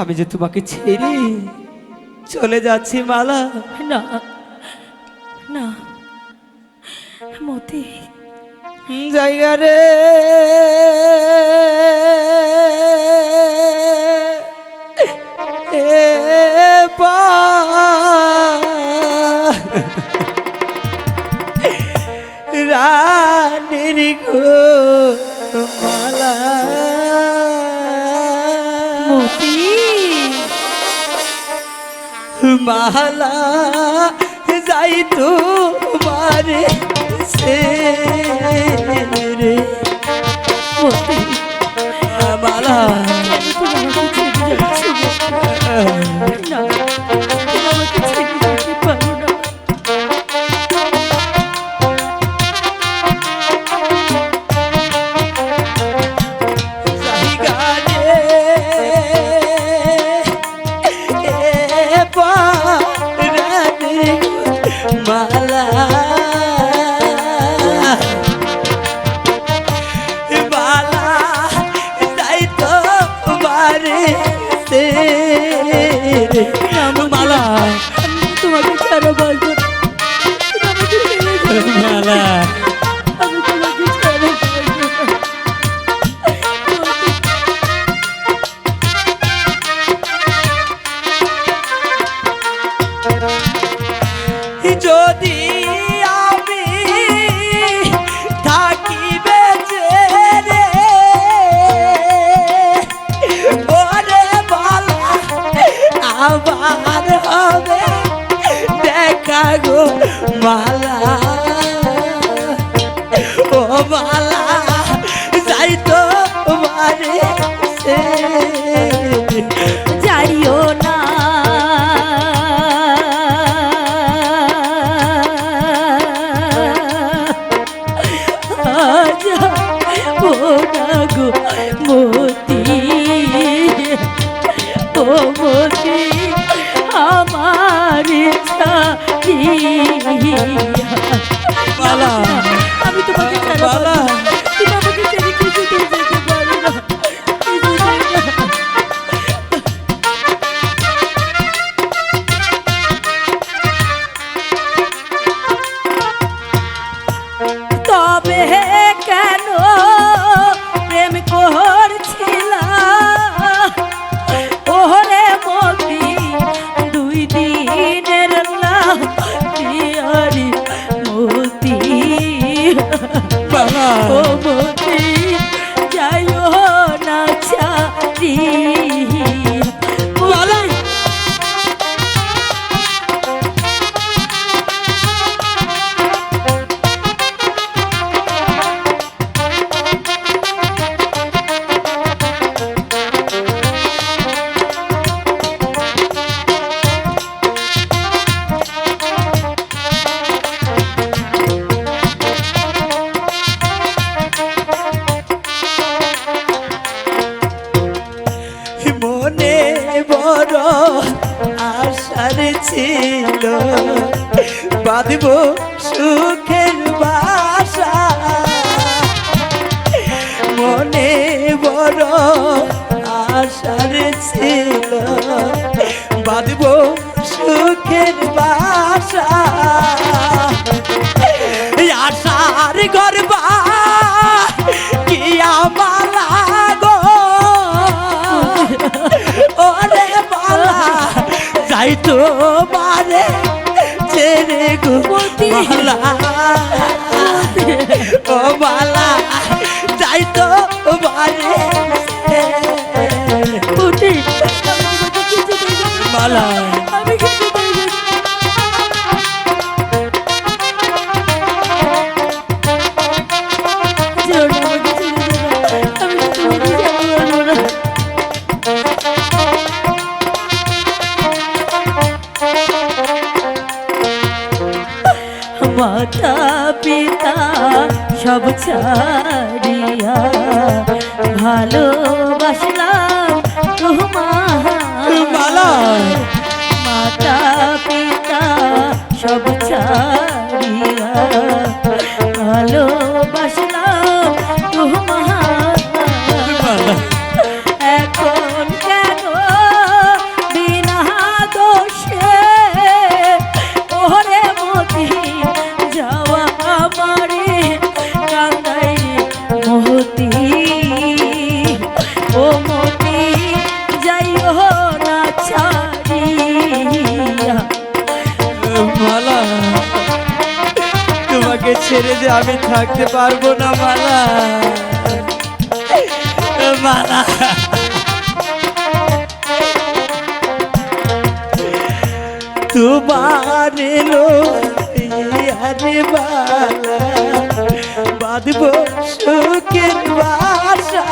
আমি যে তোমাকে ছেড়ে চলে যাচ্ছি মালা। না না মতি। জায়গা রে। রানীর গো মালা যাই তোমারে সে রে। মালা Vem, গো মালা। ও মালা যাই মারে পালা আমি তোমাকে পালা আসি ছিল বাঁধব সুখের বাসা। মনে বড় আশার ছিল। বাঁধব সুখের বাসা। আশার গর্বা তোমারে ছেড়ে ঘুমতি ও মা মাতা পিতা সব ছাড়িয়া ভালোবাসলাম। তোমার ছেড়ে যে আমি থাকতে পারব না, মালা। মালা। তোমার এলো আরে মালা। বাঁধব সুখের বাসা।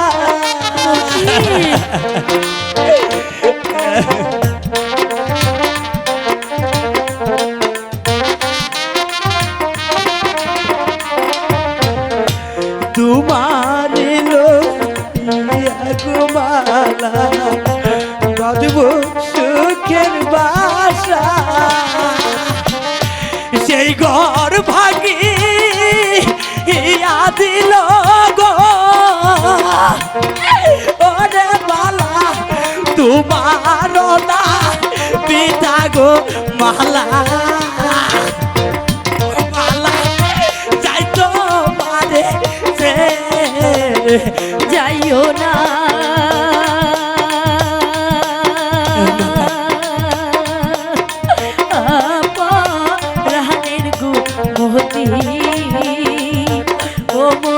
ওরে বালা তোমার না পিতা গো মালা। মালা যাই তো মারে যাইও না।